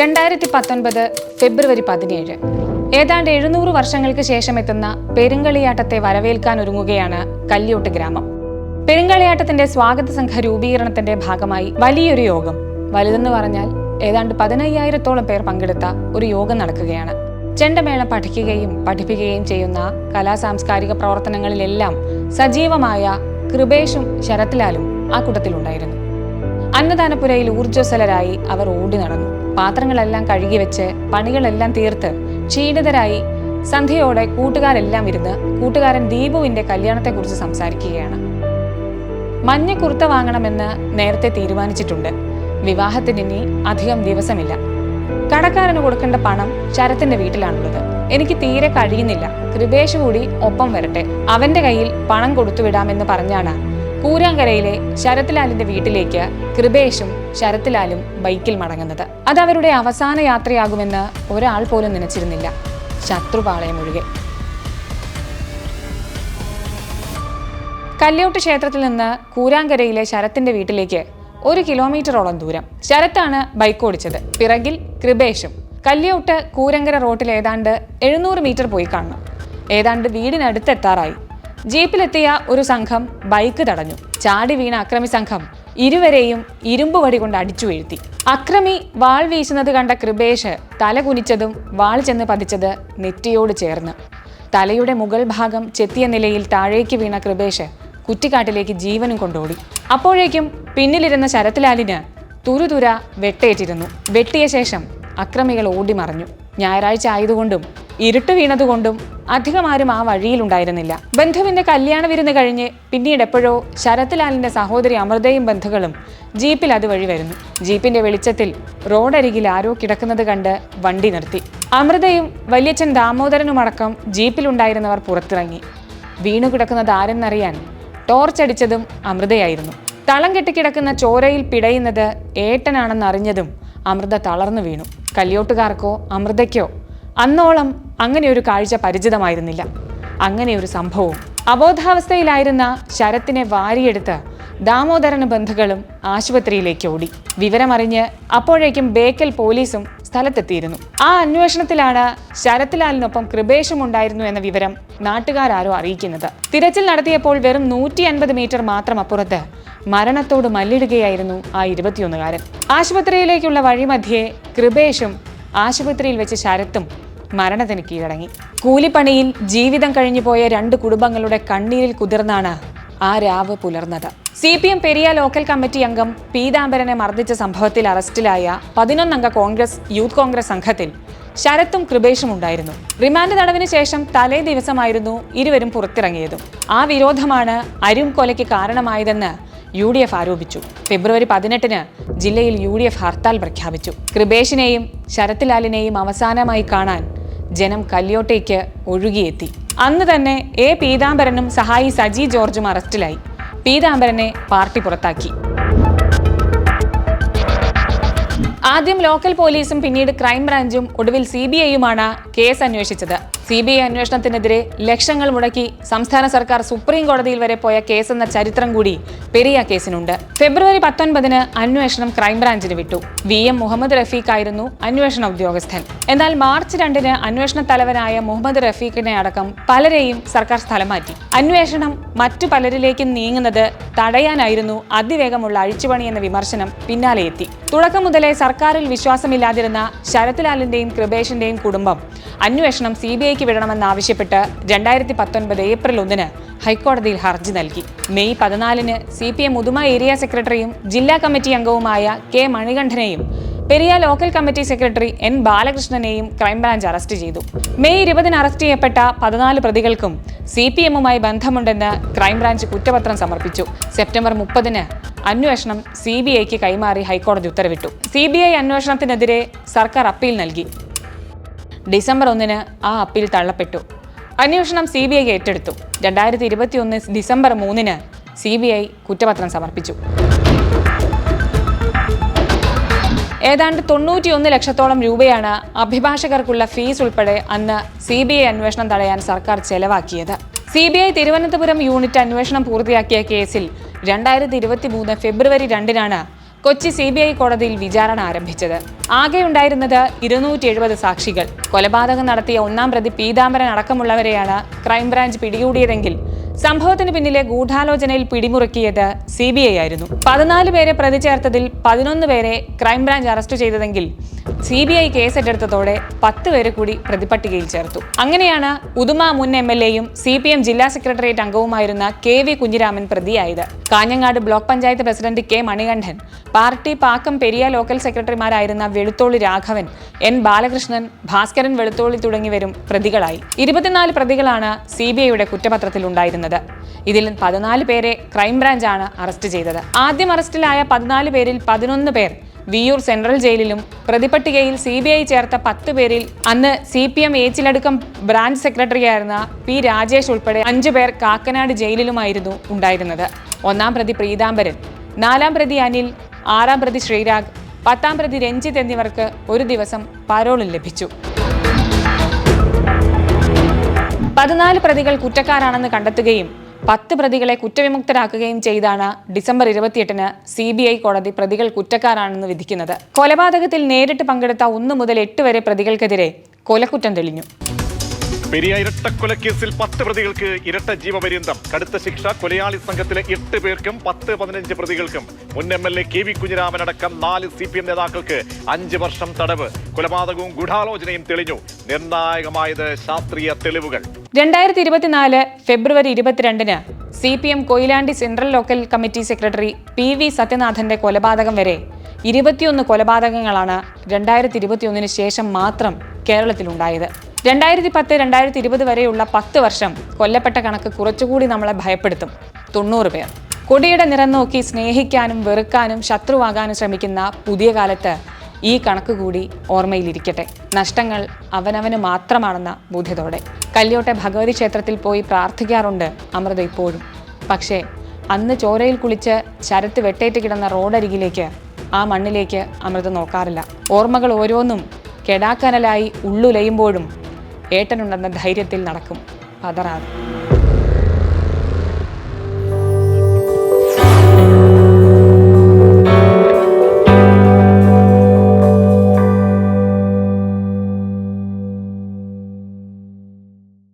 രണ്ടായിരത്തി പത്തൊൻപത് ഫെബ്രുവരി പതിനേഴ്. ഏതാണ്ട് എഴുന്നൂറ് വർഷങ്ങൾക്ക് ശേഷം എത്തുന്ന പെരുങ്കളിയാട്ടത്തെ വരവേൽക്കാൻ ഒരുങ്ങുകയാണ് കല്യോട്ട് ഗ്രാമം. പെരുങ്കളിയാട്ടത്തിന്റെ സ്വാഗത സംഘ രൂപീകരണത്തിന്റെ ഭാഗമായി വലിയൊരു യോഗം. വലുതെന്ന് പറഞ്ഞാൽ ഏതാണ്ട് പതിനയ്യായിരത്തോളം പേർ പങ്കെടുത്ത ഒരു യോഗം നടക്കുകയാണ്. ചെണ്ടമേളം പഠിക്കുകയും പഠിപ്പിക്കുകയും ചെയ്യുന്ന കലാ സാംസ്കാരിക പ്രവർത്തനങ്ങളിലെല്ലാം സജീവമായ കൃപേഷും ശരത്ലാലും ആ കൂട്ടത്തിലുണ്ടായിരുന്നു. അന്നദാനപുരയിൽ ഊർജസ്വലരായി അവർ ഓടി നടന്നു. പാത്രങ്ങളെല്ലാം കഴുകി വെച്ച് പണികളെല്ലാം തീർത്ത് ക്ഷീണിതരായി സന്ധ്യയോടെ കൂട്ടുകാരെല്ലാം ഇരുന്ന് കൂട്ടുകാരൻ ദീപുവിന്റെ കല്യാണത്തെക്കുറിച്ച് സംസാരിക്കുകയാണ്. മഞ്ഞ കുർത്ത വാങ്ങണമെന്ന് നേരത്തെ തീരുമാനിച്ചിട്ടുണ്ട്. വിവാഹത്തിന് ഇനി അധികം ദിവസമില്ല. കടക്കാരന് കൊടുക്കേണ്ട പണം ശരത്തിന്റെ വീട്ടിലാണുള്ളത്. എനിക്ക് തീരെ കഴിയുന്നില്ല. കൃപേഷ് കൂടി ഒപ്പം വരട്ടെ. അവന്റെ കയ്യിൽ പണം കൊടുത്തുവിടാമെന്ന് പറഞ്ഞാണ് കൂരാങ്കരയിലെ ശരത്ലാലിന്റെ വീട്ടിലേക്ക് കൃപേഷും ശരത്ലാലും ബൈക്കിൽ മടങ്ങുന്നത്. അത് അവരുടെ അവസാന യാത്രയാകുമെന്ന് ഒരാൾ പോലും നനച്ചിരുന്നില്ല. ശത്രുപാളയം ഒഴികെ. കല്യോട്ട് ക്ഷേത്രത്തിൽ നിന്ന് കൂരാങ്കരയിലെ ശരത്തിന്റെ വീട്ടിലേക്ക് ഒരു കിലോമീറ്ററോളം ദൂരം. ശരത്താണ് ബൈക്ക് ഓടിച്ചത്. പിറകിൽ കൃപേഷും. കല്യോട്ട് കൂരങ്കര റോട്ടിൽ ഏതാണ്ട് എഴുന്നൂറ് മീറ്റർ പോയി കാണണം. ഏതാണ്ട് വീടിനടുത്തെത്താറായി. ജീപ്പിലെത്തിയ ഒരു സംഘം ബൈക്ക് തടഞ്ഞു. ചാടി വീണ അക്രമി സംഘം ഇരുവരെയും ഇരുമ്പ് വടി കൊണ്ട് അടിച്ചു വീഴ്ത്തി. അക്രമി വാൾ വീശുന്നത് കണ്ട കൃപേഷ് തല കുനിച്ചതും വാൾ ചെന്ന് പതിച്ചത് നെറ്റിയോട് ചേർന്ന്. തലയുടെ മുകൾ ഭാഗം ചെത്തിയ നിലയിൽ താഴേക്ക് വീണ കൃപേഷ് കുറ്റിക്കാട്ടിലേക്ക് ജീവനും കൊണ്ടോടി. അപ്പോഴേക്കും പിന്നിലിരുന്ന ശരത്ലാലിന് തുരുതുര വെട്ടേറ്റിരുന്നു. വെട്ടിയ ശേഷം അക്രമികൾ ഓടി മറഞ്ഞു ഞായറാഴ്ച ആയതുകൊണ്ടും ഇരുട്ട് വീണതുകൊണ്ടും അധികം ആരും ആ വഴിയിലുണ്ടായിരുന്നില്ല ബന്ധുവിന്റെ കല്യാണ വിരുന്ന് കഴിഞ്ഞ് പിന്നീട് എപ്പോഴോ ശരത്ലാലിന്റെ സഹോദരി അമൃതയും ബന്ധുക്കളും ജീപ്പിൽ അതുവഴി വരുന്നു. ജീപ്പിന്റെ വെളിച്ചത്തിൽ റോഡരികിൽ ആരോ കിടക്കുന്നത് കണ്ട് വണ്ടി നിർത്തി. അമൃതയും വല്യച്ഛൻ ദാമോദരനുമടക്കം ജീപ്പിലുണ്ടായിരുന്നവർ പുറത്തിറങ്ങി. വീണു കിടക്കുന്നത് ആരെന്നറിയാൻ ടോർച്ചടിച്ചതും അമൃതയായിരുന്നു. തളം കെട്ടിക്കിടക്കുന്ന ചോരയിൽ പിടയുന്നത് ഏട്ടനാണെന്നറിഞ്ഞതും അമൃത തളർന്നു വീണു. കല്യോട്ടുകാർക്കോ അമൃതയ്ക്കോ? അന്നോളം അങ്ങനെ ഒരു കാഴ്ച പരിചിതമായിരുന്നില്ല. അങ്ങനെ ഒരു സംഭവവും. അബോധാവസ്ഥയിലായിരുന്ന ശരത്തിനെ വാരിയെടുത്ത് ദാമോദരന് ബന്ധുക്കളും ആശുപത്രിയിലേക്ക് ഓടി. വിവരമറിഞ്ഞ് അപ്പോഴേക്കും ബേക്കൽ പോലീസും സ്ഥലത്തെത്തിയിരുന്നു. ആ അന്വേഷണത്തിലാണ് ശരത്ലാലിനൊപ്പം കൃപേഷും ഉണ്ടായിരുന്നു എന്ന വിവരം നാട്ടുകാരാരോ അറിയിക്കുന്നത്. തിരച്ചിൽ നടത്തിയപ്പോൾ വെറും നൂറ്റി അൻപത് മീറ്റർ മാത്രം അപ്പുറത്ത് മരണത്തോട് മല്ലിടുകയായിരുന്നു ആ ഇരുപത്തിയൊന്നുകാരൻ. ആശുപത്രിയിലേക്കുള്ള വഴിമധ്യേ കൃപേഷും ആശുപത്രിയിൽ വെച്ച് ശരത്തും മരണത്തിന് കീഴടങ്ങി. കൂലിപ്പണിയിൽ ജീവിതം കഴിഞ്ഞുപോയ രണ്ട് കുടുംബങ്ങളുടെ കണ്ണീരിൽ കുതിർന്നാണ് ആ രാവ് പുലർന്നത്. C P M Periya local committee അംഗം പീതാംബരനെ മർദ്ദിച്ച സംഭവത്തിൽ അറസ്റ്റിലായ പതിനൊന്നംഗ കോൺഗ്രസ് യൂത്ത് കോൺഗ്രസ് സംഘത്തിൽ ശരത്തും കൃപേഷും ഉണ്ടായിരുന്നു. റിമാൻഡ് തടവിന് ശേഷം തലേ ദിവസമായിരുന്നു ഇരുവരും പുറത്തിറങ്ങിയതും. ആ വിരോധമാണ് അരും കൊലയ്ക്ക് കാരണമായതെന്ന് യു ഡി എഫ് ആരോപിച്ചു. ഫെബ്രുവരി പതിനെട്ടിന് ജില്ലയിൽ യു ഡി എഫ് ഹർത്താൽ പ്രഖ്യാപിച്ചു. കൃപേഷിനെയും ശരത്ലാലിനെയും അവസാനമായി കാണാൻ ജനം കല്യോട്ടേക്ക് ഒഴുകിയെത്തി. അന്ന് തന്നെ എ. പീതാംബരനും സഹായി സജി ജോർജും അറസ്റ്റിലായി. പീതാംബരനെ പാർട്ടി പുറത്താക്കി. ആദ്യം ലോക്കൽ പോലീസും പിന്നീട് ക്രൈംബ്രാഞ്ചും ഒടുവിൽ സി ബി ഐയുമാണ് കേസ് അന്വേഷിച്ചത്. സി ബി ഐ അന്വേഷണത്തിനെതിരെ ലക്ഷങ്ങൾ മുടക്കി സംസ്ഥാന സർക്കാർ സുപ്രീം കോടതിയിൽ വരെ പോയ കേസെന്ന ചരിത്രം കൂടി പെരിയ കേസിനുണ്ട്. ഫെബ്രുവരി പത്തൊൻപതിന് അന്വേഷണം ക്രൈംബ്രാഞ്ചിന് വിട്ടു. വി എം മുഹമ്മദ് റഫീഖ് ആയിരുന്നു അന്വേഷണ ഉദ്യോഗസ്ഥൻ. എന്നാൽ മാർച്ച് രണ്ടിന് അന്വേഷണ തലവനായ മുഹമ്മദ് റഫീഖിനെ അടക്കം പലരെയും സർക്കാർ സ്ഥലം മാറ്റി. അന്വേഷണം മറ്റു പലരിലേക്കും നീങ്ങുന്നത് തടയാനായിരുന്നു അതിവേഗമുള്ള അഴിച്ചുപണി എന്ന വിമർശനം പിന്നാലെ എത്തി. തുടക്കം മുതലേ സർക്കാരിൽ വിശ്വാസമില്ലാതിരുന്ന ശരത്ലാലിന്റെയും കൃപേഷിന്റെയും കുടുംബം അന്വേഷണം സി ബി ഐക്ക് വിടണമെന്നാവശ്യപ്പെട്ട് രണ്ടായിരത്തി പത്തൊൻപത് ഏപ്രിൽ ഒന്നിന് ഹൈക്കോടതിയിൽ ഹർജി നൽകി. മെയ് പതിനാലിന് C P M Uduma area സെക്രട്ടറിയും ജില്ലാ കമ്മിറ്റി അംഗവുമായ K മണികണ്ഠനെയും Periya local committee secretary N ബാലകൃഷ്ണനെയും crime branch arrest ചെയ്തു. മെയ് ഇരുപതിന് അറസ്റ്റ് ചെയ്യപ്പെട്ട പതിനാല് പ്രതികൾക്കും സി പി എമ്മുമായി ബന്ധമുണ്ടെന്ന് ക്രൈംബ്രാഞ്ച് കുറ്റപത്രം സമർപ്പിച്ചു. സെപ്റ്റംബർ മുപ്പതിന് അന്വേഷണം സി ബി ഐക്ക് കൈമാറി ഹൈക്കോടതി ഉത്തരവിട്ടു. സി ബി ഐ അന്വേഷണത്തിനെതിരെ സർക്കാർ അപ്പീൽ നൽകി. ഡിസംബർ ഒന്നിന് ആ അപ്പീൽ തള്ളപ്പെട്ടു. അന്വേഷണം സി ബി ഐ ഏറ്റെടുത്തു. രണ്ടായിരത്തി ഇരുപത്തിയൊന്ന് ഡിസംബർ മൂന്നിന് സി ബി ഐ കുറ്റപത്രം സമർപ്പിച്ചു. ഏതാണ്ട് തൊണ്ണൂറ്റിയൊന്ന് ലക്ഷത്തോളം രൂപയാണ് അഭിഭാഷകർക്കുള്ള ഫീസ് ഉൾപ്പെടെ അന്ന് സി ബി ഐ അന്വേഷണം തടയാൻ സർക്കാർ ചെലവാക്കിയത്. C B I Thiruvananthapuram unit അന്വേഷണം പൂർത്തിയാക്കിയ കേസിൽ രണ്ടായിരത്തി ഇരുപത്തി മൂന്ന് ഫെബ്രുവരി രണ്ടിനാണ് കൊച്ചി സി ബി ഐ കോടതിയിൽ വിചാരണ ആരംഭിച്ചത്. ആകെ ഉണ്ടായിരുന്നത് ഇരുന്നൂറ്റി എഴുപത് സാക്ഷികൾ. കൊലപാതകം നടത്തിയ ഒന്നാം പ്രതി പീതാംബരൻ അടക്കമുള്ളവരെയാണ് ക്രൈംബ്രാഞ്ച് പിടികൂടിയതെങ്കിൽ സംഭവത്തിന് പിന്നിലെ ഗൂഢാലോചനയിൽ പിടിമുറുക്കിയത് സി ബി ഐ ആയിരുന്നു. പതിനാല് പേരെ പ്രതി ചേർത്തതിൽ പതിനൊന്ന് പേരെ ക്രൈംബ്രാഞ്ച് അറസ്റ്റ് ചെയ്തതെങ്കിൽ സി ബി ഐ കേസെടുത്തതോടെ പത്ത് പേരെ കൂടി പ്രതിപട്ടികയിൽ ചേർത്തു. അങ്ങനെയാണ് ഉദുമ മുൻ എം എൽ എയും സി പി എം ജില്ലാ സെക്രട്ടേറിയറ്റ് അംഗവുമായിരുന്ന K V Kunhiraman പ്രതിയായത്. Kanhangad block panchayat president K Manikandan party Pakkam Periya local സെക്രട്ടറിമാരായിരുന്ന Velutholi Raghavan N Balakrishnan Bhaskaran Velutholi തുടങ്ങിയവരും പ്രതികളായി. ഇരുപത്തിനാല് പ്രതികളാണ് സി ബി ഐയുടെ കുറ്റപത്രത്തിൽ ഉണ്ടായിരുന്നത് ഇതിൽ പതിനാല് പേരെ ക്രൈംബ്രാഞ്ചാണ് അറസ്റ്റ് ചെയ്തത്. ആദ്യം അറസ്റ്റിലായ പതിനാല് പേരിൽ പതിനൊന്ന് പേർ വിയൂർ സെൻട്രൽ ജയിലിലും പ്രതിപട്ടികയിൽ സി ബി ഐ ചേർത്ത പത്ത് പേരിൽ അന്ന് C P M Echiladukkam branch സെക്രട്ടറിയായിരുന്ന പി രാജേഷ് ഉൾപ്പെടെ അഞ്ചു പേർ കാക്കനാട് ജയിലിലുമായിരുന്നു ഉണ്ടായിരുന്നത്. ഒന്നാം പ്രതി പ്രീതാംബരൻ നാലാം പ്രതി അനിൽ ആറാം പ്രതി ശ്രീരാഗ് പത്താം പ്രതി രഞ്ജിത്ത് എന്നിവർക്ക് ഒരു ദിവസം പരോളിൽ ലഭിച്ചു. പതിനാല് പ്രതികൾ കുറ്റക്കാരാണെന്ന് കണ്ടെത്തുകയും പത്ത് പ്രതികളെ കുറ്റവിമുക്തരാക്കുകയും ചെയ്താണ് ഡിസംബർ ഇരുപത്തിയെട്ടിന് സി ബി ഐ കോടതി പ്രതികൾ കുറ്റക്കാരാണെന്ന് വിധിക്കുന്നത്. കൊലപാതകത്തിൽ നേരിട്ട് പങ്കെടുത്ത ഒന്ന് മുതൽ എട്ട് വരെ പ്രതികൾക്കെതിരെ കൊലക്കുറ്റം തെളിഞ്ഞു. പെരിയ ഇരട്ടക്കൊലക്കേസിൽ പത്ത് പ്രതികൾക്ക് ഇരട്ട ജീവപര്യന്തം. കടുത്ത ശിക്ഷ കൊലയാളി സംഘത്തിലെ എട്ട് പേർക്കും പത്ത് പതിനഞ്ച് പ്രതികൾക്കും. മുൻ M L A K V Kunhiraman അടക്കം നാല് സി പി എം നേതാക്കൾക്ക് അഞ്ച് വർഷം തടവ്. കൊലപാതകവും ഗൂഢാലോചനയും തെളിഞ്ഞു. നിർണായകമായത് ശാസ്ത്രീയ തെളിവുകൾ. രണ്ടായിരത്തി ഇരുപത്തിനാല് ഫെബ്രുവരി ഇരുപത്തിരണ്ടിന് C P M Koyilandy central local committee secretary P V സത്യനാഥന്റെ കൊലപാതകം വരെ ഇരുപത്തിയൊന്ന് കൊലപാതകങ്ങളാണ് രണ്ടായിരത്തി ഇരുപത്തിയൊന്നിന് ശേഷം മാത്രം കേരളത്തിലുണ്ടായത്. രണ്ടായിരത്തി പത്ത് രണ്ടായിരത്തി ഇരുപത് വരെയുള്ള പത്ത് വർഷം കൊല്ലപ്പെട്ട കണക്ക് കുറച്ചുകൂടി നമ്മളെ ഭയപ്പെടുത്തും. തൊണ്ണൂറ് പേർ. കൊടിയുടെ നിറം നോക്കി സ്നേഹിക്കാനും വെറുക്കാനും ശത്രുവാകാനും ശ്രമിക്കുന്ന പുതിയ കാലത്ത് ഈ കണക്ക് കൂടി ഓർമ്മയിലിരിക്കട്ടെ. നഷ്ടങ്ങൾ അവനവന് മാത്രമാണെന്ന ബോധ്യത്തോടെ. കല്യോട്ടെ ഭഗവതി ക്ഷേത്രത്തിൽ പോയി പ്രാർത്ഥിക്കാറുണ്ട് അമൃത ഇപ്പോഴും. പക്ഷേ അന്ന് ചോരയിൽ കുളിച്ച് ശരത്ത് വെട്ടേറ്റ് കിടന്ന റോഡരികിലേക്ക് ആ മണ്ണിലേക്ക് അമൃത നോക്കാറില്ല. ഓർമ്മകൾ ഓരോന്നും കെടാക്കനലായി ഉള്ളുലയുമ്പോഴും ഏട്ടനുണ്ടെന്ന ധൈര്യത്തിൽ നടക്കും. പതറാതെ.